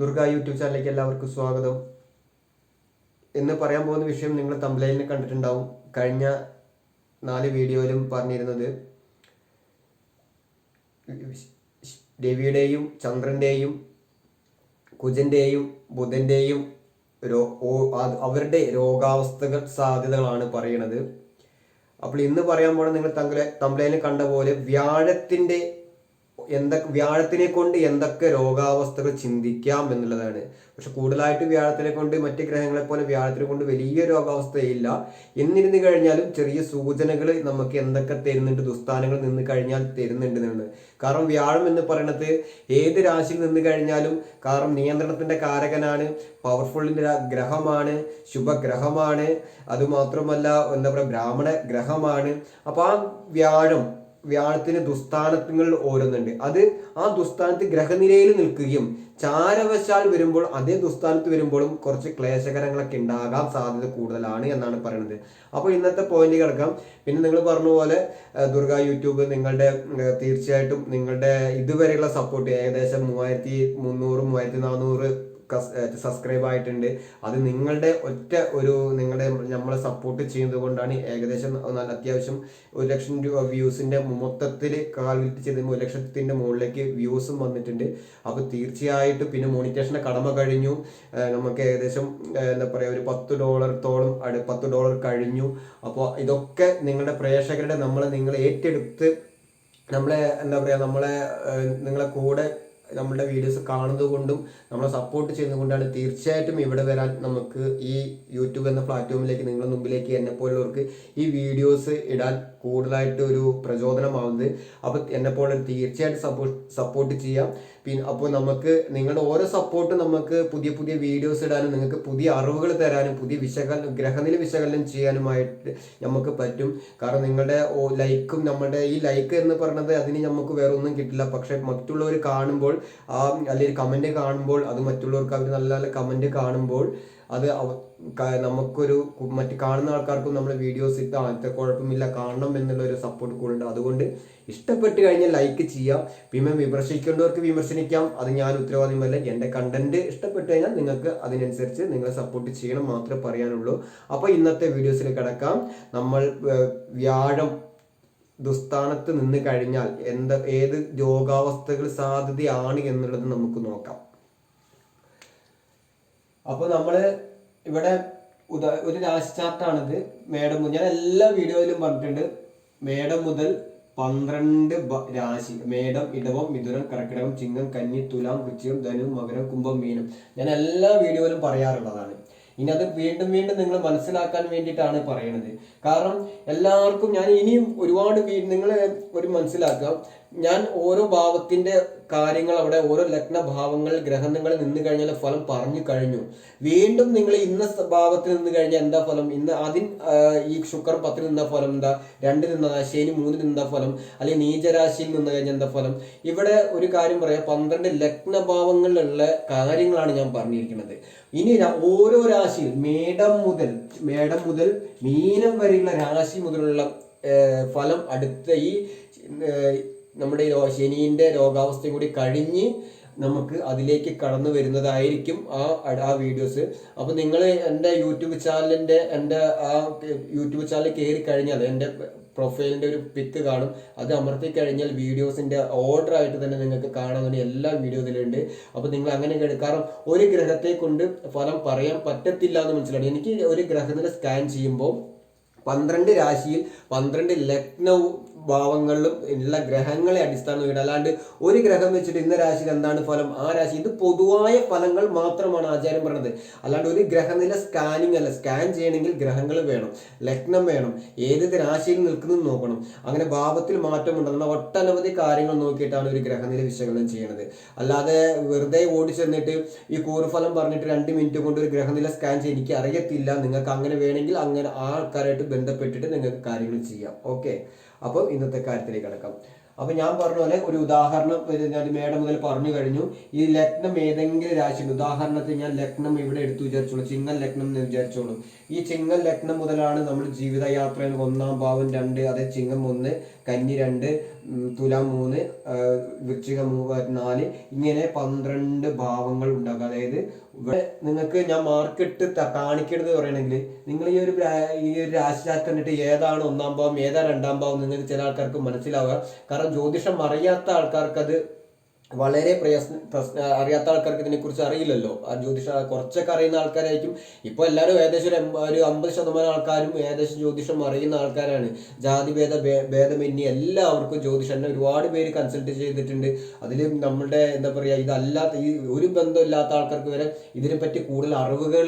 Durga YouTube ചാനലിലേക്ക് എല്ലാവർക്കും സ്വാഗതം. എന്ന് പറയാൻ പോകുന്ന വിഷയം നിങ്ങൾ തമ്പ്ലൈനിൽ കണ്ടിട്ടുണ്ടാവും. കഴിഞ്ഞ നാല് വീഡിയോയിലും പറഞ്ഞിരുന്നത് രവിയുടെയും ചന്ദ്രന്റെയും കുജന്റെയും ബുധന്റെയും അവരുടെ രോഗാവസ്ഥകൾ സാധ്യതകളാണ് പറയുന്നത്. അപ്പോൾ ഇന്ന് പറയാൻ പോണ നിങ്ങൾ തങ്ങളെ തമ്പ്ലൈനിൽ കണ്ട പോലെ വ്യാഴത്തിന്റെ എന്തൊക്കെ വ്യാഴത്തിനെ കൊണ്ട് എന്തൊക്കെ രോഗാവസ്ഥകൾ ചിന്തിക്കാം എന്നുള്ളതാണ്. പക്ഷെ കൂടുതലായിട്ട് വ്യാഴത്തിനെ കൊണ്ട് മറ്റ് ഗ്രഹങ്ങളെ പോലെ വ്യാഴത്തിനെ കൊണ്ട് വലിയ രോഗാവസ്ഥയില്ല. എന്നിരുന്നു കഴിഞ്ഞാലും ചെറിയ സൂചനകൾ നമുക്ക് എന്തൊക്കെ തരുന്നുണ്ട് ദുസ്ഥാനങ്ങൾ നിന്ന് കഴിഞ്ഞാൽ തരുന്നുണ്ട് എന്നാണ്. കാരണം വ്യാഴം എന്ന് പറയുന്നത് ഏത് രാശിയിൽ നിന്ന് കഴിഞ്ഞാലും കാരണം നിയന്ത്രണത്തിന്റെ കാരകനാണ് പവർഫുള്ളിന്റെ ഗ്രഹമാണ് ശുഭഗ്രഹമാണ് അതുമാത്രമല്ല എന്താ പറയുക ബ്രാഹ്മണ ഗ്രഹമാണ്. അപ്പൊ ആ വ്യാഴം വ്യാഴത്തിന് ദുസ്ഥാനങ്ങൾ ഓരോന്നുണ്ട്. അത് ആ ദുസ്ഥാനത്ത് ഗ്രഹനിലയിൽ നിൽക്കുകയും ചാരവശാൽ വരുമ്പോൾ അതേ ദുസ്ഥാനത്ത് വരുമ്പോഴും കുറച്ച് ക്ലേശകരങ്ങളൊക്കെ ഉണ്ടാകാൻ സാധ്യത കൂടുതലാണ് എന്നാണ് പറയുന്നത്. അപ്പോൾ ഇന്നത്തെ പോയിന്റ് കിടക്കാം. പിന്നെ നിങ്ങൾ പറഞ്ഞ പോലെ ദുർഗ യൂട്യൂബ് നിങ്ങളുടെ തീർച്ചയായിട്ടും നിങ്ങളുടെ ഇതുവരെയുള്ള സപ്പോർട്ട് ഏകദേശം മൂവായിരത്തി മുന്നൂറ് മൂവായിരത്തി നാനൂറ് സബ്സ്ക്രൈബ് ആയിട്ടുണ്ട്. അത് നിങ്ങളുടെ ഒറ്റ ഒരു നിങ്ങളുടെ നമ്മളെ സപ്പോർട്ട് ചെയ്യുന്നത് കൊണ്ടാണ് ഏകദേശം നല്ല അത്യാവശ്യം ഒരു ലക്ഷം രൂപ വ്യൂസിന്റെ മൊത്തത്തിൽ കാൽക്കുലേറ്റ് ചെയ്ത് ഒരു ലക്ഷത്തിന്റെ മുകളിലേക്ക് വ്യൂസും വന്നിട്ടുണ്ട്. അപ്പോൾ തീർച്ചയായിട്ടും പിന്നെ മോണിറ്റേഷന്റെ കടമ കഴിഞ്ഞു. നമുക്ക് ഏകദേശം എന്താ പറയുക ഒരു പത്ത് ഡോളറത്തോളം അടു പത്ത് ഡോളർ കഴിഞ്ഞു. അപ്പോൾ ഇതൊക്കെ നിങ്ങളുടെ പ്രേക്ഷകരുടെ നമ്മളെ നിങ്ങൾ ഏറ്റെടുത്ത് നമ്മളെ എന്താ പറയുക നമ്മളെ നിങ്ങളെ കൂടെ നമ്മുടെ വീഡിയോസ് കാണുന്നത് കൊണ്ടും നമ്മളെ സപ്പോർട്ട് ചെയ്യുന്നതുകൊണ്ടാണ് തീർച്ചയായിട്ടും ഇവിടെ വരാൻ നമുക്ക് ഈ യൂട്യൂബ് എന്ന പ്ലാറ്റ്ഫോമിലേക്ക് നിങ്ങളുടെ മുമ്പിലേക്ക് എന്നെ പോലുള്ളവർക്ക് ഈ വീഡിയോസ് ഇടാൻ കൂടുതലായിട്ട് ഒരു പ്രചോദനമാവുന്നത്. അപ്പോൾ എന്നെ പോലെ തീർച്ചയായിട്ടും സപ്പോർട്ട് സപ്പോർട്ട് ചെയ്യാം. പിന്നെ അപ്പോൾ നമുക്ക് നിങ്ങളുടെ ഓരോ സപ്പോർട്ടും നമുക്ക് പുതിയ പുതിയ വീഡിയോസ് ഇടാനും നിങ്ങൾക്ക് പുതിയ അറിവുകൾ തരാനും പുതിയ വിശകലനം ഗ്രഹനില വിശകലനം ചെയ്യാനുമായിട്ട് നമുക്ക് പറ്റും. കാരണം നിങ്ങളുടെ ലൈക്കും നമ്മുടെ ഈ ലൈക്ക് എന്ന് പറയുന്നത് അതിന് നമുക്ക് വേറെ ഒന്നും കിട്ടില്ല. പക്ഷെ മറ്റുള്ളവർ കാണുമ്പോൾ ആ അല്ലെങ്കിൽ കമന്റ് കാണുമ്പോൾ അത് മറ്റുള്ളവർക്ക് അവർ നല്ല നല്ല കമന്റ് കാണുമ്പോൾ അത് നമുക്കൊരു മറ്റ് കാണുന്ന ആൾക്കാർക്കും നമ്മുടെ വീഡിയോസ് ഇട്ട് അങ്ങനത്തെ കുഴപ്പമില്ല കാണണം എന്നുള്ള ഒരു സപ്പോർട്ട് കൂടുണ്ട് അതുകൊണ്ട് ഇഷ്ടപ്പെട്ട് കഴിഞ്ഞാൽ ലൈക്ക് ചെയ്യാം. പിന്നെ വിമർശിക്കേണ്ടവർക്ക് വിമർശിക്കാം അത് ഞാൻ ഉത്തരവാദിയുമല്ല എന്റെ കണ്ടന്റ് ഇഷ്ടപ്പെട്ട് കഴിഞ്ഞാൽ നിങ്ങൾക്ക് അതിനനുസരിച്ച് നിങ്ങളെ സപ്പോർട്ട് ചെയ്യണം മാത്രമേ പറയാനുള്ളൂ. അപ്പോൾ ഇന്നത്തെ വീഡിയോസിൽ കിടക്കാം. നമ്മൾ വ്യാഴം ദുസ്ഥാനത്ത് നിന്ന് കഴിഞ്ഞാൽ എന്ത് ഏത് രോഗാവസ്ഥകൾ സാധ്യതയാണ് എന്നുള്ളത് നമുക്ക് നോക്കാം. അപ്പൊ നമ്മൾ ഇവിടെ ഉദാ ഒരു രാശി ചാർട്ടാണിത് മേടം ഞാൻ എല്ലാ വീഡിയോയിലും പറഞ്ഞിട്ടുണ്ട്. മേടം മുതൽ പന്ത്രണ്ട് രാശി. മേടം ഇടവം മിഥുനം കർക്കിടകം ചിങ്ങം കന്നി തുലാം വൃശ്ചികം ധനു മകരം കുംഭം മീനം. ഞാൻ എല്ലാ വീഡിയോയിലും പറയാറുള്ളതാണ്. ഇനി അത് വീണ്ടും വീണ്ടും നിങ്ങൾ മനസ്സിലാക്കാൻ വേണ്ടിയിട്ടാണ് പറയുന്നത് കാരണം എല്ലാവർക്കും ഞാൻ ഇനിയും ഒരുപാട് നിങ്ങൾ ഒരു മനസ്സിലാക്കുക ഞാൻ ഓരോ ഭാവത്തിന്റെ കാര്യങ്ങൾ അവിടെ ഓരോ ലഗ്ന ഭാവങ്ങൾ ഗ്രഹങ്ങൾ നിന്ന് കഴിഞ്ഞാൽ ഫലം പറഞ്ഞു കഴിഞ്ഞു. വീണ്ടും നിങ്ങൾ ഇന്ന ഭാവത്തിൽ നിന്ന് കഴിഞ്ഞാൽ എന്താ ഫലം? ഇന്ന് അതിൻ ഈ ശുക്രൻ പത്തിൽ നിന്ന ഫലം എന്താ? രണ്ട് നിന്ന ശനി മൂന്നിൽ നിന്ന ഫലം അല്ലെങ്കിൽ നീചരാശിയിൽ നിന്ന് കഴിഞ്ഞാൽ എന്താ ഫലം? ഇവിടെ ഒരു കാര്യം പറയാം. പന്ത്രണ്ട് ലഗ്നഭാവങ്ങളിലുള്ള കാര്യങ്ങളാണ് ഞാൻ പറഞ്ഞിരിക്കുന്നത്. ഇനി ഓരോ രാശിയിൽ മേടം മുതൽ മേടം മുതൽ മീനം വരെയുള്ള രാശി മുതലുള്ള ഫലം അടുത്ത ഈ നമ്മുടെ ഈ ശനീന്റെ രോഗാവസ്ഥയും കൂടി കഴിഞ്ഞ് നമുക്ക് അതിലേക്ക് കടന്നു വരുന്നതായിരിക്കും ആ ആ വീഡിയോസ്. അപ്പോൾ നിങ്ങൾ എന്റെ യൂട്യൂബ് ചാനലിന്റെ എന്റെ ആ യൂട്യൂബ് ചാനൽ കയറി കഴിഞ്ഞാൽ എന്റെ പ്രൊഫൈലിന്റെ ഒരു പിക്ക് കാണും. അത് അമർത്തി കഴിഞ്ഞാൽ വീഡിയോസിന്റെ ഓർഡർ ആയിട്ട് തന്നെ നിങ്ങൾക്ക് കാണാൻ വേണ്ടി എല്ലാ വീഡിയോസിലുണ്ട് അപ്പോൾ നിങ്ങൾ അങ്ങനെ കാരണം ഒരു ഗ്രഹത്തെ കൊണ്ട് ഫലം പറയാൻ പറ്റത്തില്ല എന്ന് മനസ്സിലാണ് എനിക്ക് ഒരു ഗ്രഹത്തിനെ സ്കാൻ ചെയ്യുമ്പോൾ പന്ത്രണ്ട് രാശിയിൽ പന്ത്രണ്ട് ലഗ്നവും ഭാവങ്ങളിലും ഉള്ള ഗ്രഹങ്ങളെ അടിസ്ഥാനമായിട്ട് അല്ലാണ്ട് ഒരു ഗ്രഹം വെച്ചിട്ട് ഇന്ന രാശിയിൽ എന്താണ് ഫലം? ആ രാശി ഇത് പൊതുവായ ഫലങ്ങൾ മാത്രമാണ് ആചാര്യം പറയുന്നത് അല്ലാണ്ട് ഒരു ഗ്രഹനില സ്കാനിങ് അല്ല. സ്കാൻ ചെയ്യണമെങ്കിൽ ഗ്രഹങ്ങൾ വേണം. ലഗ്നം വേണം. ഏത് രാശിയിൽ നിൽക്കുന്നത് നോക്കണം. അങ്ങനെ ഭാവത്തിൽ മാറ്റം ഉണ്ടെന്ന ഒട്ടനവധി കാര്യങ്ങൾ നോക്കിയിട്ടാണ് ഒരു ഗ്രഹനില വിശകലനം ചെയ്യുന്നത് അല്ലാതെ വെറുതെ ഓടി ചെന്നിട്ട് ഈ കൂറുഫലം പറഞ്ഞിട്ട് രണ്ട് മിനിറ്റ് കൊണ്ട് ഒരു ഗ്രഹനില സ്കാൻ ചെയ്യാൻ എനിക്ക് അറിയത്തില്ല. നിങ്ങൾക്ക് അങ്ങനെ വേണമെങ്കിൽ അങ്ങനെ ആൾക്കാരായിട്ട് ബന്ധപ്പെട്ടിട്ട് നിങ്ങൾക്ക് കാര്യങ്ങൾ ചെയ്യാം. ഓക്കെ അപ്പോൾ ഇന്നത്തെ കാര്യത്തിലേക്ക് കിടക്കാം. അപ്പോൾ ഞാൻ പറഞ്ഞ പോലെ ഒരു ഉദാഹരണം ഞാൻ മേഡം മുതൽ പറഞ്ഞു കഴിഞ്ഞു. ഈ ലഗ്നം ഏതെങ്കിലും രാശി ഉദാഹരണത്തിന് ഞാൻ ലഗ്നം ഇവിടെ എടുത്തു വിചാരിച്ചോളൂ ചിങ്ങൽ ലഗ്നം എന്ന് വിചാരിച്ചോളൂ. ഈ ചിങ്ങൽ ലഗ്നം മുതലാണ് നമ്മൾ ജീവിതയാത്രയിൽ ഒന്നാം ഭാവം രണ്ട് അതെ ചിങ്ങം ഒന്ന് കന്നി രണ്ട് തുലാം മൂന്ന് വൃശ്ചിക നാല് ഇങ്ങനെ പന്ത്രണ്ട് ഭാവങ്ങൾ ഉണ്ടാകും. അതായത് ഇവിടെ നിങ്ങൾക്ക് ഞാൻ മാർക്കിട്ട് കാണിക്കരുത് പറയണമെങ്കിൽ നിങ്ങൾ ഈ ഒരു ഈ ഒരു രാശിശാസ്ത്രം കണ്ടിട്ട് ഏതാണ് ഒന്നാം ഭാവം ഏതാണ് രണ്ടാം ഭാവം നിങ്ങൾക്ക് ചില ആൾക്കാർക്ക് മനസ്സിലാവുക. കാരണം ജ്യോതിഷം അറിയാത്ത ആൾക്കാർക്ക് അത് വളരെ പ്രയസ്ന പ്രശ്ന അറിയാത്ത ആൾക്കാർക്ക് ഇതിനെക്കുറിച്ച് അറിയില്ലല്ലോ. ആ ജ്യോതിഷ കുറച്ചൊക്കെ അറിയുന്ന ആൾക്കാരായിരിക്കും. ഇപ്പോൾ എല്ലാവരും ഏകദേശം ഒരു ഒരു അമ്പത് ശതമാനം ആൾക്കാരും ഏകദേശം ജ്യോതിഷം അറിയുന്ന ആൾക്കാരാണ്. ജാതിഭേദ ഭേദ ഭേദമന്യേ എല്ലാവർക്കും ജ്യോതിഷം. തന്നെ ഒരുപാട് പേര് കൺസൾട്ട് ചെയ്തിട്ടുണ്ട്. അതിൽ നമ്മളുടെ എന്താ പറയുക ഇതല്ലാത്ത ഈ ഒരു ബന്ധമില്ലാത്ത ആൾക്കാർക്ക് വരെ ഇതിനെപ്പറ്റി കൂടുതൽ അറിവുകൾ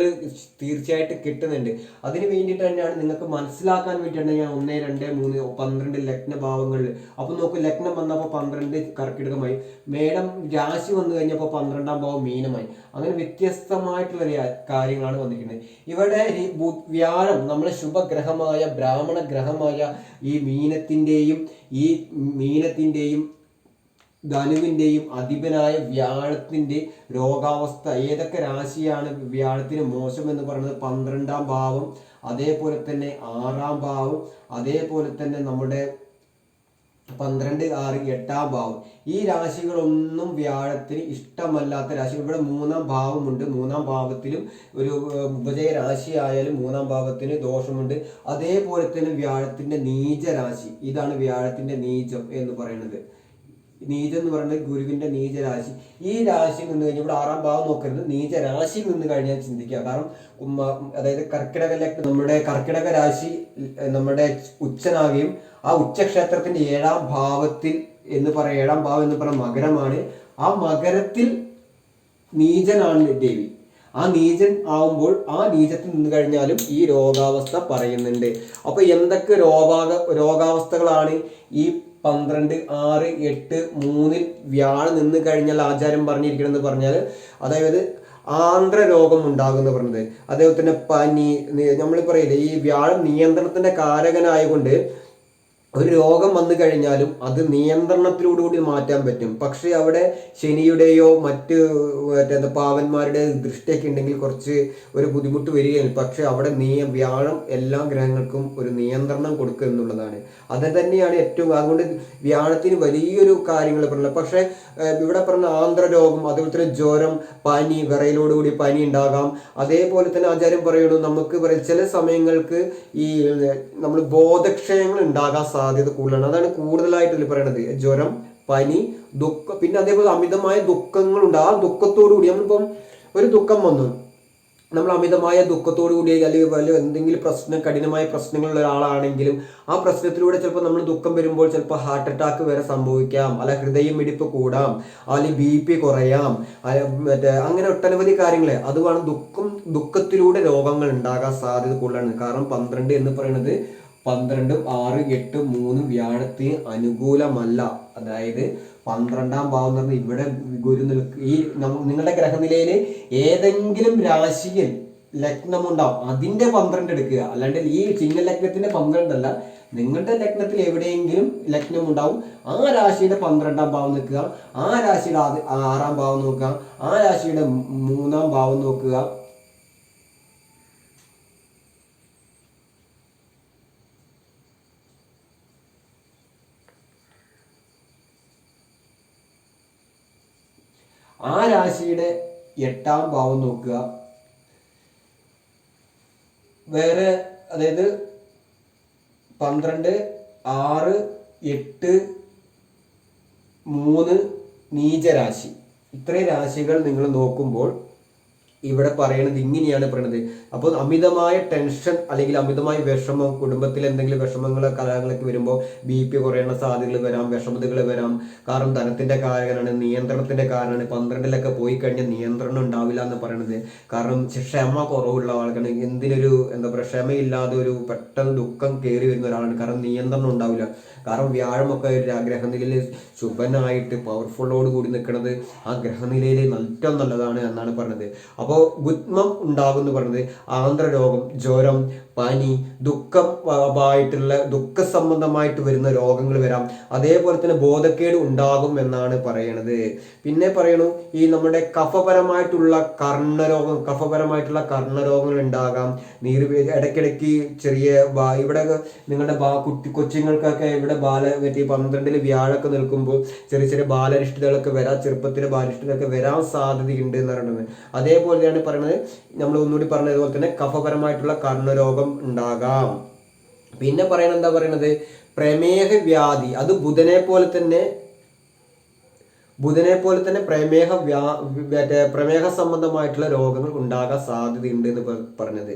തീർച്ചയായിട്ടും കിട്ടുന്നുണ്ട്. അതിന് വേണ്ടിയിട്ട് തന്നെയാണ് നിങ്ങൾക്ക് മനസ്സിലാക്കാൻ വേണ്ടിയിട്ടാണ് ഞാൻ ഒന്ന് രണ്ട് മൂന്ന് പന്ത്രണ്ട് ലഗ്ന ഭാവങ്ങളിൽ അപ്പോൾ നോക്കൂ ലഗ്നം വന്നപ്പോൾ പന്ത്രണ്ട് കർക്കിടകമായി. മേടം രാശി വന്നു കഴിഞ്ഞപ്പോൾ പന്ത്രണ്ടാം ഭാവം മീനമായി. അങ്ങനെ വ്യത്യസ്തമായിട്ടുള്ള കാര്യങ്ങളാണ് വന്നിരിക്കുന്നത്. ഇവിടെ വ്യാഴം നമ്മുടെ ശുഭഗ്രഹമായ ബ്രാഹ്മണ ഗ്രഹമായ ഈ മീനത്തിന്റെയും ഈ മീനത്തിന്റെയും ധനുവിന്റെയും അധിപനായ വ്യാഴത്തിന്റെ രോഗാവസ്ഥ ഏതൊക്കെ രാശിയാണ് വ്യാഴത്തിന് മോശം എന്ന് പറയുന്നത്? പന്ത്രണ്ടാം ഭാവം അതേപോലെ തന്നെ ആറാം ഭാവം അതേപോലെ തന്നെ നമ്മുടെ പന്ത്രണ്ട് ആറ് എട്ടാം ഭാവം. ഈ രാശികളൊന്നും വ്യാഴത്തിന് ഇഷ്ടമല്ലാത്ത രാശി. ഇവിടെ മൂന്നാം ഭാവമുണ്ട്. മൂന്നാം ഭാവത്തിലും ഒരു ഉപജയ രാശി ആയാലും മൂന്നാം ഭാവത്തിന് ദോഷമുണ്ട്. അതേപോലെ തന്നെ വ്യാഴത്തിന്റെ നീച രാശി ഇതാണ് വ്യാഴത്തിന്റെ നീചം എന്ന് പറയുന്നത്. നീചം എന്ന് പറയുന്നത് ഗുരുവിന്റെ നീചരാശി. ഈ രാശി നിന്ന് കഴിഞ്ഞാൽ ഇവിടെ ആറാം ഭാവം നോക്കരുത്. നീച രാശി നിന്ന് കഴിഞ്ഞാൽ ചിന്തിക്കുക. കാരണം അതായത് കർക്കിടക ലഗ്നം നമ്മുടെ കർക്കിടക രാശി നമ്മുടെ ഉച്ചനാകുകയും ആ ഉച്ചക്ഷേത്രത്തിന്റെ ഏഴാം ഭാവത്തിൽ എന്ന് പറയുക ഏഴാം ഭാവം എന്ന് പറയുന്ന മകരമാണ്. ആ മകരത്തിൽ നീചനാണ് ദേവി. ആ നീചൻ ആവുമ്പോൾ ആ നീചത്തിൽ നിന്ന് കഴിഞ്ഞാലും ഈ രോഗാവസ്ഥ പറയുന്നുണ്ട്. അപ്പൊ എന്തൊക്കെ രോഗാവസ്ഥകളാണ് ഈ പന്ത്രണ്ട് ആറ് എട്ട് മൂന്നിൽ വ്യാഴം നിന്ന് കഴിഞ്ഞാൽ ആചാരം പറഞ്ഞിരിക്കണമെന്ന് പറഞ്ഞാൽ അതായത് ആന്ധ്ര രോഗം ഉണ്ടാകുമെന്ന് പറഞ്ഞത്. അതേപോലെ തന്നെ പനി നമ്മൾ പറയില്ലേ ഈ വ്യാഴം നിയന്ത്രണത്തിന്റെ കാരകനായതുകൊണ്ട് ഒരു രോഗം വന്നു കഴിഞ്ഞാലും അത് നിയന്ത്രണത്തിലൂടെ കൂടി മാറ്റാൻ പറ്റും. പക്ഷേ അവിടെ ശനിയുടെയോ മറ്റ് മറ്റേ പാവന്മാരുടെ ദൃഷ്ടിയൊക്കെ ഉണ്ടെങ്കിൽ കുറച്ച് ഒരു ബുദ്ധിമുട്ട് വരികയാണ്. പക്ഷേ അവിടെ നിയ വ്യാഴം എല്ലാ ഗ്രഹങ്ങൾക്കും ഒരു നിയന്ത്രണം കൊടുക്കുക എന്നുള്ളതാണ്. അത് തന്നെയാണ് ഏറ്റവും അതുകൊണ്ട് വ്യാഴത്തിന് വലിയൊരു കാര്യങ്ങൾ പറഞ്ഞത്. പക്ഷേ ഇവിടെ പറഞ്ഞ ആന്ധ്ര രോഗം അതുപോലെ തന്നെ ജ്വരം പനി വിറയിലോടുകൂടി പനി ഉണ്ടാകാം. അതേപോലെ തന്നെ ആചാര്യം പറയുന്നു നമുക്ക് ചില സമയങ്ങൾക്ക് ഈ നമ്മൾ ബോധക്ഷയങ്ങൾ ഉണ്ടാകാൻ സാധ്യത കൂടുതലാണ്. അതാണ് കൂടുതലായിട്ട് പറയണത്. ജ്വരം പനി ദുഃഖം പിന്നെ അതേപോലെ അമിതമായ ദുഃഖങ്ങളുണ്ട്. ആ ദുഃഖത്തോടു കൂടി നമ്മളിപ്പം ഒരു ദുഃഖം വന്നു. നമ്മൾ അമിതമായ ദുഃഖത്തോടു കൂടി അല്ലെങ്കിൽ വല്ല എന്തെങ്കിലും പ്രശ്നം കഠിനമായ പ്രശ്നങ്ങളുള്ള ഒരാളാണെങ്കിലും ആ പ്രശ്നത്തിലൂടെ ചിലപ്പോൾ നമ്മൾ ദുഃഖം വരുമ്പോൾ ചിലപ്പോൾ ഹാർട്ട് അറ്റാക്ക് വരെ സംഭവിക്കാം. അല്ല ഹൃദയമിടിപ്പ് കൂടാം. അല്ലെങ്കിൽ ബി പി കുറയാം. മറ്റേ അങ്ങനെ ഒട്ടനവധി കാര്യങ്ങൾ. അതുമാണ് ദുഃഖം ദുഃഖത്തിലൂടെ രോഗങ്ങൾ ഉണ്ടാകാൻ സാധ്യത കൂടുതലാണ്. കാരണം പന്ത്രണ്ട് എന്ന് പറയുന്നത് പന്ത്രണ്ട് ആറ് എട്ട് മൂന്ന് വ്യാഴത്തിന് അനുകൂലമല്ല. അതായത് പന്ത്രണ്ടാം ഭാവം എന്ന് പറഞ്ഞാൽ ഇവിടെ ഗുരു നിൽക്ക് ഈ നിങ്ങളുടെ ഗ്രഹനിലയിൽ ഏതെങ്കിലും രാശിയിൽ ലഗ്നം ഉണ്ടാവും അതിന്റെ പന്ത്രണ്ട് എടുക്കുക. അല്ലാണ്ട് ഈ ചിങ്ങ ലഗ്നത്തിന്റെ പന്ത്രണ്ടല്ല നിങ്ങളുടെ ലഗ്നത്തിൽ എവിടെയെങ്കിലും ലഗ്നം ഉണ്ടാവും ആ രാശിയുടെ പന്ത്രണ്ടാം ഭാവം നിൽക്കുക ആ രാശിയുടെ ആറാം ഭാവം നോക്കുക ആ രാശിയുടെ മൂന്നാം ഭാവം നോക്കുക. ആ രാശിയുടെ എട്ടാം ഭാവം നോക്കുക. വേറെ അതായത് പന്ത്രണ്ട് ആറ് എട്ട് മൂന്ന് നീചരാശി. ഇത്രയും രാശികൾ നിങ്ങൾ നോക്കുമ്പോൾ ഇവിടെ പറയണത് ഇങ്ങനെയാണ് പറയണത്. അപ്പോൾ അമിതമായ ടെൻഷൻ അല്ലെങ്കിൽ അമിതമായ വിഷമം കുടുംബത്തിൽ എന്തെങ്കിലും വിഷമങ്ങളോ കലഹങ്ങളൊക്കെ വരുമ്പോൾ ബി പി കുറയുന്ന സാധ്യതകൾ വരാം വിഷമതകൾ വരാം. കാരണം ധനത്തിന്റെ കാരകനാണ് നിയന്ത്രണത്തിന്റെ കാരണമാണ് പന്ത്രണ്ടിലൊക്കെ പോയി കഴിഞ്ഞാൽ നിയന്ത്രണം ഉണ്ടാവില്ല എന്ന് പറയണത്. കാരണം ക്ഷമ കുറവുള്ള ആൾക്കാണ്. എന്തിനൊരു എന്താ പറയുക ക്ഷമയില്ലാതെ ഒരു പെട്ടെന്ന് ദുഃഖം കയറി വരുന്ന ഒരാളാണ്. കാരണം നിയന്ത്രണം ഉണ്ടാവില്ല. കാരണം വ്യാഴമൊക്കെ ഒരു ആഗ്രഹനിലയിൽ ഗ്രഹനിലയിൽ ശുഭനായിട്ട് പവർഫുള്ളോട് കൂടി നിൽക്കുന്നത് ആ ഗ്രഹനിലയിൽ ഏറ്റവും നല്ലതാണ് എന്നാണ് പറഞ്ഞത് അപ്പോൾ ഗുത്മം ഉണ്ടാകും എന്ന് പറഞ്ഞത് ആന്ധ്ര രോഗം ജ്വരം പനി ദുഃഖം ആയിട്ടുള്ള ദുഃഖ സംബന്ധമായിട്ട് വരുന്ന രോഗങ്ങൾ വരാം. അതേപോലെ തന്നെ ബോധക്കേട് ഉണ്ടാകും എന്നാണ് പറയണത്. പിന്നെ പറയണു ഈ നമ്മുടെ കഫപരമായിട്ടുള്ള കർണരോഗം കഫപരമായിട്ടുള്ള കർണരോഗങ്ങൾ ഉണ്ടാകാം. നീര് ഇടയ്ക്കിടയ്ക്ക് ചെറിയ ഇവിടെ നിങ്ങളുടെ ബാ കുട്ടി കൊച്ചുങ്ങൾക്കൊക്കെ ഇവിടെ ബാല മറ്റേ പന്ത്രണ്ടിൽ വ്യാഴൊക്കെ നിൽക്കുമ്പോൾ ചെറിയ ചെറിയ ബാലരിഷ്ടതകളൊക്കെ വരാം ചെറുപ്പത്തിലെ ബാലരിഷ്ടതകളൊക്കെ വരാൻ സാധ്യതയുണ്ട് എന്ന് പറയുന്നത്. അതേപോലെയാണ് പറയുന്നത് നമ്മൾ ഒന്നുകൂടി പറഞ്ഞതുപോലെ തന്നെ കഫപരമായിട്ടുള്ള കർണരോഗം ഉണ്ടാകാം. പിന്നെ പറയണത് എന്താ പറയണത്? പ്രമേഹ വ്യാധി. അത് ബുധനെ പോലെ തന്നെ ബുധനെ പോലെ തന്നെ പ്രമേഹ വ്യാ മറ്റേ പ്രമേഹ സംബന്ധമായിട്ടുള്ള രോഗങ്ങൾ ഉണ്ടാകാൻ സാധ്യതയുണ്ട് എന്ന് പറഞ്ഞത്.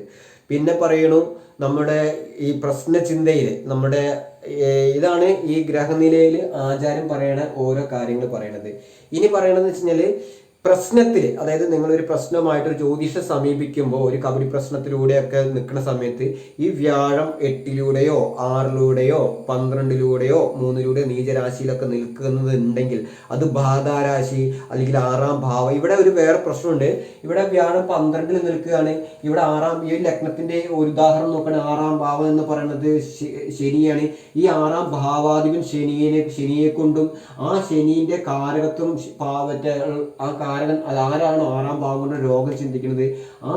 പിന്നെ പറയണു നമ്മുടെ ഈ പ്രശ്ന ചിന്തയിൽ നമ്മുടെ ഇതാണ് ഈ ഗ്രഹനിലയിൽ ആചാരം പറയണ ഓരോ കാര്യങ്ങൾ പറയണത്. ഇനി പറയണതെന്ന് വെച്ച് കഴിഞ്ഞാൽ പ്രശ്നത്തിൽ അതായത് നിങ്ങളൊരു പ്രശ്നമായിട്ട് ഒരു ജ്യോതിഷ സമീപിക്കുമ്പോൾ ഒരു കബഡി പ്രശ്നത്തിലൂടെയൊക്കെ നിൽക്കുന്ന സമയത്ത് ഈ വ്യാഴം എട്ടിലൂടെയോ ആറിലൂടെയോ പന്ത്രണ്ടിലൂടെയോ മൂന്നിലൂടെയോ നീചരാശിയിലൊക്കെ നിൽക്കുന്നത് ഉണ്ടെങ്കിൽ അത് ബാധാരാശി അല്ലെങ്കിൽ ആറാം ഭാവം ഇവിടെ ഒരു വേറെ പ്രശ്നമുണ്ട്. ഇവിടെ വ്യാഴം പന്ത്രണ്ടിൽ നിൽക്കുകയാണ്. ഇവിടെ ആറാം ഈ ലഗ്നത്തിന്റെ ഒരു ഉദാഹരണം നോക്കുകയാണെങ്കിൽ ആറാം ഭാവം എന്ന് പറയുന്നത് ശനിയാണ്. ഈ ആറാം ഭാവാധിപൻ ശനിയെ ശനിയെ കൊണ്ടും ആ ശനിന്റെ കാരകത്വം പാവറ്റ ആ അത് ആരാണോ ആറാം ഭാവം കൊണ്ട് രോഗം ചിന്തിക്കുന്നത്? ആ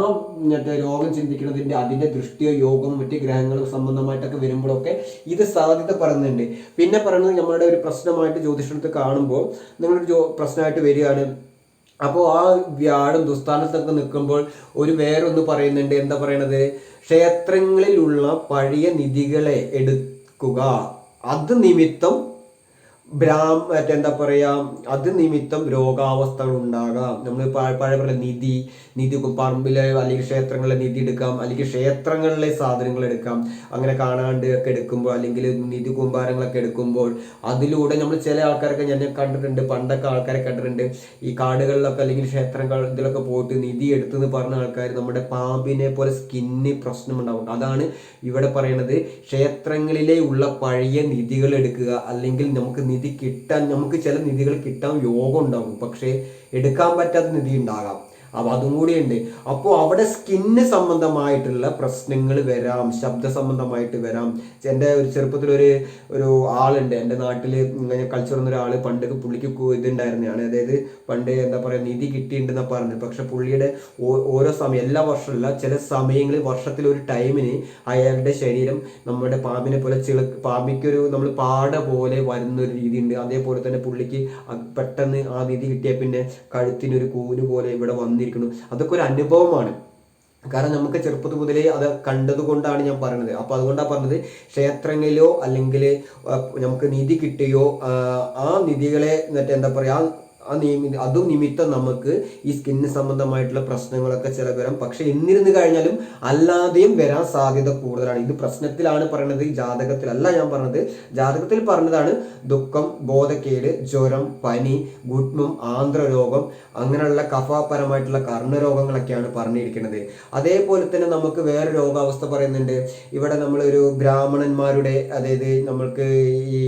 മറ്റേ രോഗം ചിന്തിക്കുന്നതിന്റെ അതിന്റെ ദൃഷ്ടിയോ യോഗം മറ്റ് ഗ്രഹങ്ങളും സംബന്ധമായിട്ടൊക്കെ വരുമ്പോഴൊക്കെ ഇത് സാധ്യത പറയുന്നുണ്ട്. പിന്നെ പറയുന്നത് നമ്മളുടെ ഒരു പ്രശ്നമായിട്ട് ജ്യോതിഷത്തിൽ കാണുമ്പോൾ നിങ്ങളൊരു ജോ പ്രശ്നമായിട്ട് വരികയാണ്. അപ്പോൾ ആ വ്യാഴം ദുസ്ഥാനത്തൊക്കെ നിൽക്കുമ്പോൾ ഒരു വേറൊന്ന് പറയുന്നുണ്ട്. എന്താ പറയണത്? ക്ഷേത്രങ്ങളിലുള്ള പഴയ നിധികളെ എടുക്കുക. അത് നിമിത്തം മറ്റേ എന്താ പറയുക അത് നിമിത്തം രോഗാവസ്ഥകൾ ഉണ്ടാകാം. നമ്മൾ പഴയ പറയുന്ന നിധി നിധി പറമ്പിലെ അല്ലെങ്കിൽ ക്ഷേത്രങ്ങളിലെ നിധി എടുക്കാം അല്ലെങ്കിൽ ക്ഷേത്രങ്ങളിലെ സാധനങ്ങൾ എടുക്കാം. അങ്ങനെ കാണാണ്ട് ഒക്കെ എടുക്കുമ്പോൾ അല്ലെങ്കിൽ നിധി കൂമ്പാരങ്ങളൊക്കെ എടുക്കുമ്പോൾ അതിലൂടെ നമ്മൾ ചില ആൾക്കാരൊക്കെ ഞാൻ കണ്ടിട്ടുണ്ട് പണ്ടൊക്കെ ആൾക്കാരെ കണ്ടിട്ടുണ്ട്. ഈ കാടുകളിലൊക്കെ അല്ലെങ്കിൽ ക്ഷേത്രങ്ങൾ ഇതിലൊക്കെ പോയിട്ട് നിധി എടുത്തെന്ന് പറഞ്ഞ ആൾക്കാർ നമ്മുടെ പാമ്പിനെ പോലെ സ്കിന്ന് പ്രശ്നമുണ്ടാവും. അതാണ് ഇവിടെ പറയണത്. ക്ഷേത്രങ്ങളിലെ ഉള്ള പഴയ നിധികൾ എടുക്കുക അല്ലെങ്കിൽ നമുക്ക് നിധി കിട്ടാൻ നമുക്ക് ചില നിധികൾ കിട്ടാൻ യോഗം ഉണ്ടാകും. പക്ഷേ എടുക്കാൻ പറ്റാത്ത നിധി ഉണ്ടാകാം. അപ്പൊ അതും കൂടിയുണ്ട്. അപ്പോൾ അവിടെ സ്കിന്ന് സംബന്ധമായിട്ടുള്ള പ്രശ്നങ്ങൾ വരാം ശബ്ദ സംബന്ധമായിട്ട് വരാം. എന്റെ ഒരു ചെറുപ്പത്തിൽ ഒരു ഒരു ആളുണ്ട്. എന്റെ നാട്ടിൽ ഇങ്ങനെ കളിച്ചു വന്ന ഒരാൾ പണ്ട് പുള്ളിക്ക് ഇതുണ്ടായിരുന്നതാണ്. അതായത് പണ്ട് എന്താ പറയുക നിധി കിട്ടിയിട്ടുണ്ടെന്ന് പറഞ്ഞു. പക്ഷെ പുള്ളിയുടെ ഓരോ സമയം എല്ലാ വർഷമല്ല ചില സമയങ്ങളിൽ വർഷത്തിൽ ഒരു ടൈമിന് അയാളുടെ ശരീരം നമ്മുടെ പാമ്പിനെ പോലെ ചിള പാമ്പിക്കൊരു നമ്മൾ പാട പോലെ വരുന്ന ഒരു രീതി ഉണ്ട് അതേപോലെ തന്നെ പുള്ളിക്ക് പെട്ടെന്ന് ആ നിധി കിട്ടിയ പിന്നെ കഴുത്തിനൊരു കൂന് പോലെ ഇവിടെ വന്നിരിക്കുന്നു. അതൊക്കെ ഒരു അനുഭവമാണ്. കാരണം നമുക്ക് ചെറുപ്പത്തിൽ മുതലേ അത് കണ്ടത് കൊണ്ടാണ് ഞാൻ പറയുന്നത് അപ്പോൾ അതുകൊണ്ടാണ് പറഞ്ഞത് ക്ഷേത്രങ്ങളിലോ അല്ലെങ്കിൽ നമുക്ക് നിധി കിട്ടുകയോ ആ, നിധികളെ മറ്റേ എന്താ പറയുക ആ നിയമി അതും നിമിത്തം നമുക്ക് ഈ സ്കിന്ന് സംബന്ധമായിട്ടുള്ള പ്രശ്നങ്ങളൊക്കെ ചില വരാം. പക്ഷെ എന്നിരുന്നു കഴിഞ്ഞാലും അല്ലാതെയും വരാൻ സാധ്യത കൂടുതലാണ്. ഇത് പ്രശ്നത്തിലാണ് പറയുന്നത് ജാതകത്തിലല്ല ഞാൻ പറഞ്ഞത്. ജാതകത്തിൽ പറഞ്ഞതാണ് ദുഃഖം ബോധക്കേട് ജ്വരം പനി ഗുഡ്മം ആന്ധ്രരോഗം അങ്ങനെയുള്ള കഫാപരമായിട്ടുള്ള കർണരോഗങ്ങളൊക്കെയാണ് പറഞ്ഞിരിക്കുന്നത്. അതേപോലെ തന്നെ നമുക്ക് വേറെ രോഗാവസ്ഥ പറയുന്നുണ്ട്. ഇവിടെ നമ്മളൊരു ബ്രാഹ്മണന്മാരുടെ അതായത് നമ്മൾക്ക് ഈ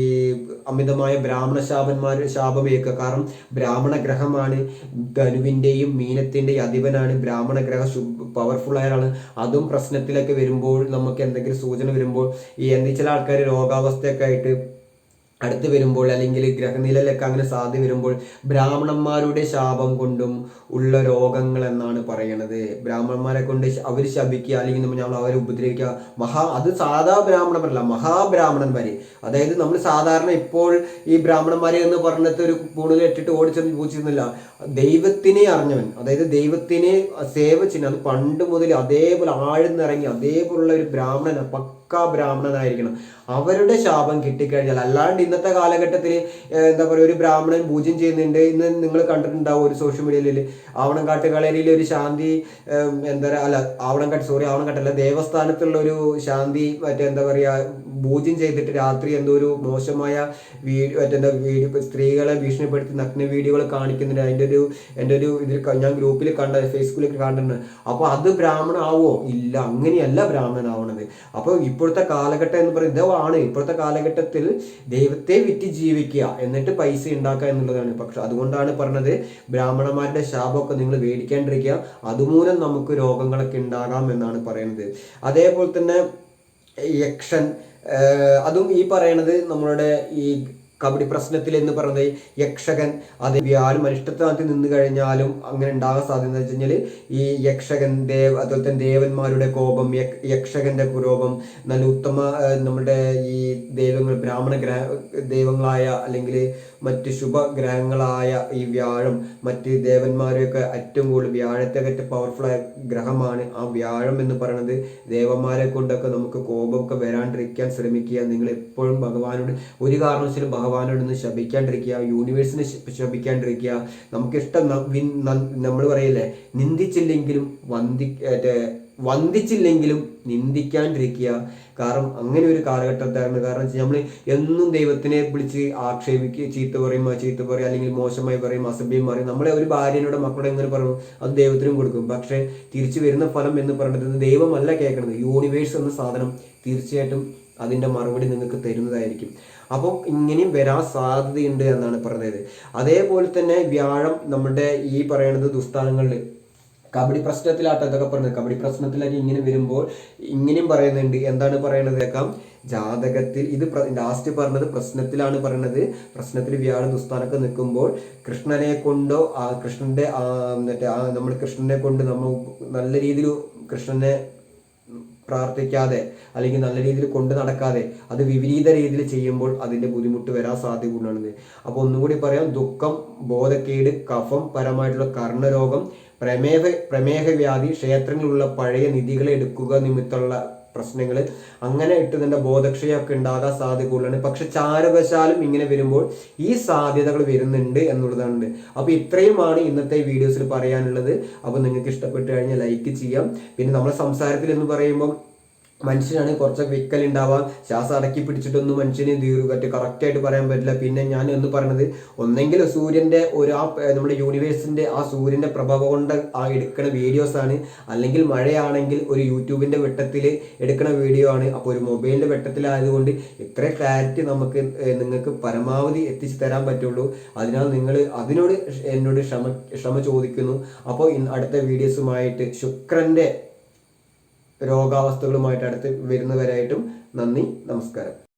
അമിതമായ ബ്രാഹ്മണ ശാപന്മാർ ശാപമേക്കുക കാരണം ബ്രാഹ്മണ ഗ്രഹമാണ് ധനുവിന്റെയും മീനത്തിന്റെയും അധിപനാണ് ബ്രാഹ്മണ ഗ്രഹം പവർഫുൾ ആയാണ് അതും പ്രശ്നത്തിലൊക്കെ വരുമ്പോൾ നമുക്ക് എന്തെങ്കിലും സൂചന വരുമ്പോൾ ഈ എന്ത് ചില ആൾക്കാർ രോഗാവസ്ഥയൊക്കെ ആയിട്ട് അടുത്ത് വരുമ്പോൾ അല്ലെങ്കിൽ ഗ്രഹനിലയിലൊക്കെ അങ്ങനെ സാധ്യത വരുമ്പോൾ ബ്രാഹ്മണന്മാരുടെ ശാപം കൊണ്ടും ഉള്ള രോഗങ്ങൾ എന്നാണ് പറയണത്. ബ്രാഹ്മണന്മാരെ കൊണ്ട് അവർ ശപിക്കുക അല്ലെങ്കിൽ നമ്മൾ അവരെ ഉപദ്രവിക്കുക. മഹാ അത് സാധാ ബ്രാഹ്മണന്മാരല്ല വരെ. അതായത് നമ്മൾ സാധാരണ ഇപ്പോൾ ഈ ബ്രാഹ്മണന്മാരെ എന്ന് പറഞ്ഞിട്ട് ഒരു ഇട്ടിട്ട് ഓടിച്ചെന്ന് പൂച്ചിരുന്നില്ല ദൈവത്തിനെ അറിഞ്ഞവൻ അതായത് ദൈവത്തിനെ സേവ ചെയ്യുന്ന അത് പണ്ട് മുതൽ അതേപോലെ ആഴ്ന്നിറങ്ങി അതേപോലുള്ള ഒരു ബ്രാഹ്മണൻ പക്കാ ബ്രാഹ്മണനായിരിക്കണം. അവരുടെ ശാപം കിട്ടിക്കഴിഞ്ഞാൽ അല്ലാണ്ട് ഇന്നത്തെ കാലഘട്ടത്തിൽ എന്താ പറയുക ഒരു ബ്രാഹ്മണൻ പൂജ്യം ചെയ്യുന്നുണ്ട് ഇന്ന് നിങ്ങൾ കണ്ടിട്ടുണ്ടാവും ഒരു സോഷ്യൽ മീഡിയയിൽ ആവണംകാട്ട് കളരിയിൽ ഒരു ശാന്തി എന്താ പറയുക അല്ല ആവണംകാട്ട് സോറി ആവണംകാട്ടല്ല ദേവസ്ഥാനത്തുള്ള ഒരു ശാന്തി മറ്റേ എന്താ പറയുക പൂജ്യം ചെയ്തിട്ട് രാത്രി എന്തോ ഒരു മോശമായ വീഡിയോ മറ്റെന്താ വീഡിയോ സ്ത്രീകളെ ഭീഷണിപ്പെടുത്തി നഗ്ന വീഡിയോകൾ കാണിക്കുന്നുണ്ട്. അതിന്റെ ഒരു എന്റെ ഒരു ഇതിൽ ഞാൻ ഗ്രൂപ്പിൽ കണ്ട ഫേസ്ബുക്കിൽ കണ്ടിട്ടുണ്ട്. അപ്പോൾ അത് ബ്രാഹ്മണാവോ ഇല്ല അങ്ങനെയല്ല ബ്രാഹ്മണനാവണത്. അപ്പോൾ ഇപ്പോഴത്തെ കാലഘട്ടം എന്ന് പറയുന്നത് ഇതാണ് ഇപ്പോഴത്തെ കാലഘട്ടത്തിൽ ദൈവത്തെ വിറ്റ് ജീവിക്കുക എന്നിട്ട് പൈസ ഉണ്ടാക്കുക എന്നുള്ളതാണ്. പക്ഷെ അതുകൊണ്ടാണ് പറഞ്ഞത് ബ്രാഹ്മണന്മാരുടെ ശാപമൊക്കെ നിങ്ങൾ മേടിക്കാണ്ടിരിക്കുക. അതുമൂലം നമുക്ക് രോഗങ്ങളൊക്കെ ഉണ്ടാകാം എന്നാണ് പറയുന്നത്. അതേപോലെ തന്നെ യക്ഷൻ അതും ഈ പറയണത് നമ്മളുടെ ഈ കബഡി പ്രശ്നത്തിൽ എന്ന് പറയുന്നത് യക്ഷകൻ അത് അനിഷ്ടത്തിനകത്ത് നിന്ന് കഴിഞ്ഞാലും അങ്ങനെ ഉണ്ടാകാൻ സാധ്യത വെച്ച് കഴിഞ്ഞാൽ ഈ യക്ഷകൻ ദേവ് അതുപോലെ തന്നെ ദേവന്മാരുടെ കോപം യക്ഷകന്റെ കുരോപം നല്ല ഉത്തമ നമ്മുടെ ഈ ദൈവങ്ങൾ ബ്രാഹ്മണ ഗ്രഹ ദൈവങ്ങളായ അല്ലെങ്കിൽ മറ്റ് ശുഭഗ്രഹങ്ങളായ ഈ വ്യാഴം മറ്റ് ദേവന്മാരെയൊക്കെ ഏറ്റവും കൂടുതൽ വ്യാഴത്തെ കറ്റ് പവർഫുൾ ഗ്രഹമാണ്. ആ വ്യാഴം എന്ന് പറയുന്നത് ദേവന്മാരെ കൊണ്ടൊക്കെ നമുക്ക് കോപമൊക്കെ വരാണ്ടിരിക്കാൻ ശ്രമിക്കുക. നിങ്ങൾ എപ്പോഴും ഭഗവാനോട് ഒരു കാരണവശാലും ഭഗവാനോട് ഒന്ന് ശപിക്കാണ്ടിരിക്കുക യൂണിവേഴ്സിനെ ശപിക്കാണ്ടിരിക്കുക. നമുക്കിഷ്ടം നമ്മൾ പറയില്ലേ നിന്ദിച്ചില്ലെങ്കിലും വന്ദി വന്ദിച്ചില്ലെങ്കിലും നിന്ദിക്കാണ്ടിരിക്കുക. കാരണം അങ്ങനെ ഒരു കാലഘട്ടത്തായിരുന്നു കാരണം നമ്മൾ എന്നും ദൈവത്തിനെ വിളിച്ച് ആക്ഷേപിക്കുക ചീത്ത പറയും ചീത്ത പറയും അല്ലെങ്കിൽ മോശമായി പറയും അസഭ്യം പറയും. നമ്മളെ ഒരു ഭാര്യനോട് മക്കളോട് എങ്ങനെ പറയും? അത് ദൈവത്തിനും കൊടുക്കും. പക്ഷേ തിരിച്ചു വരുന്ന ഫലം എന്ന് പറയുന്നത് ദൈവമല്ല കേൾക്കുന്നത് യൂണിവേഴ്സ് എന്ന സാധനം തീർച്ചയായിട്ടും അതിന്റെ മറുപടി നിങ്ങൾക്ക് തരുന്നതായിരിക്കും. അപ്പോൾ ഇങ്ങനെയും വരാൻ സാധ്യതയുണ്ട് എന്നാണ് പറഞ്ഞത്. അതേപോലെ തന്നെ വ്യാഴം നമ്മുടെ ഈ പറയുന്നത് ദുസ്ഥാനങ്ങളിൽ കബഡി പ്രശ്നത്തിലാട്ടോ ഇതൊക്കെ പറയുന്നത് കബഡി പ്രശ്നത്തിലൊക്കെ ഇങ്ങനെ വരുമ്പോൾ ഇങ്ങനെയും പറയുന്നുണ്ട്. എന്താണ് പറയുന്നത് കേൾക്കാം. ജാതകത്തിൽ ഇത് ലാസ്റ്റ് പറഞ്ഞത് പ്രശ്നത്തിലാണ് പറയുന്നത് പ്രശ്നത്തിൽ വ്യാഴ ദുസ്ഥാനൊക്കെ നിൽക്കുമ്പോൾ കൃഷ്ണനെ കൊണ്ടോ ആ കൃഷ്ണന്റെ മറ്റേ ആ നമ്മൾ കൃഷ്ണനെ കൊണ്ട് നമ്മൾ നല്ല രീതിയിൽ കൃഷ്ണനെ പ്രാർത്ഥിക്കാതെ അല്ലെങ്കിൽ നല്ല രീതിയിൽ കൊണ്ടു നടക്കാതെ അത് വിപരീത രീതിയിൽ ചെയ്യുമ്പോൾ അതിന്റെ ബുദ്ധിമുട്ട് വരാൻ സാധ്യത കൂടുതലാണ് അപ്പോൾ ഒന്നുകൂടി പറയാം. ദുഃഖം ബോധക്കേട് കഫം പരമായിട്ടുള്ള കർണരോഗം പ്രമേഹ പ്രമേഹ വ്യാധി ക്ഷേത്രങ്ങളിലുള്ള പഴയ നിധികളെ എടുക്കുക നിമിത്തമുള്ള പ്രശ്നങ്ങൾ അങ്ങനെ ഇട്ട് തന്നെ ബോധക്ഷയമൊക്കെ ഉണ്ടാകാൻ സാധ്യത കൂടുതലാണ് പക്ഷെ ചാരവശാലും ഇങ്ങനെ വരുമ്പോൾ ഈ സാധ്യതകൾ വരുന്നുണ്ട് എന്നുള്ളതാണ്. അപ്പോൾ ഇത്രയുമാണ് ഇന്നത്തെ വീഡിയോസിൽ പറയാനുള്ളത്. അപ്പോൾ നിങ്ങൾക്ക് ഇഷ്ടപ്പെട്ട് കഴിഞ്ഞാൽ ലൈക്ക് ചെയ്യാം. പിന്നെ നമ്മുടെ സംസാരത്തിൽ എന്ന് പറയുമ്പം മനുഷ്യനാണ് കുറച്ചൊക്കെ വിക്കൽ ഉണ്ടാവാം ശ്വാസം അടക്കി പിടിച്ചിട്ടൊന്നും മനുഷ്യന് മറ്റേ കറക്റ്റായിട്ട് പറയാൻ പറ്റില്ല. പിന്നെ ഞാൻ എന്ന് പറയുന്നത് ഒന്നെങ്കിൽ സൂര്യന്റെ ഒരു ആ നമ്മുടെ യൂണിവേഴ്സിന്റെ ആ സൂര്യന്റെ പ്രഭാവം കൊണ്ട് ആ എടുക്കുന്ന വീഡിയോസ് ആണ്. അല്ലെങ്കിൽ മഴയാണെങ്കിൽ ഒരു യൂട്യൂബിന്റെ വെട്ടത്തിൽ എടുക്കുന്ന വീഡിയോ ആണ്. അപ്പോൾ ഒരു മൊബൈലിന്റെ വെട്ടത്തിലായതുകൊണ്ട് ഇത്ര ക്ലാരിറ്റി നമുക്ക് നിങ്ങൾക്ക് പരമാവധി എത്തിച്ചു തരാൻ പറ്റുള്ളൂ. അതിനാൽ നിങ്ങൾ അതിനോട് എന്നോട് ക്ഷമ ക്ഷമ ചോദിക്കുന്നു. അപ്പോൾ അടുത്ത വീഡിയോസുമായിട്ട് ശുക്രന്റെ രോഗാവസ്ഥകളുമായിട്ട് അടുത്ത് വരുന്നവരായിട്ടും നന്ദി നമസ്കാരം.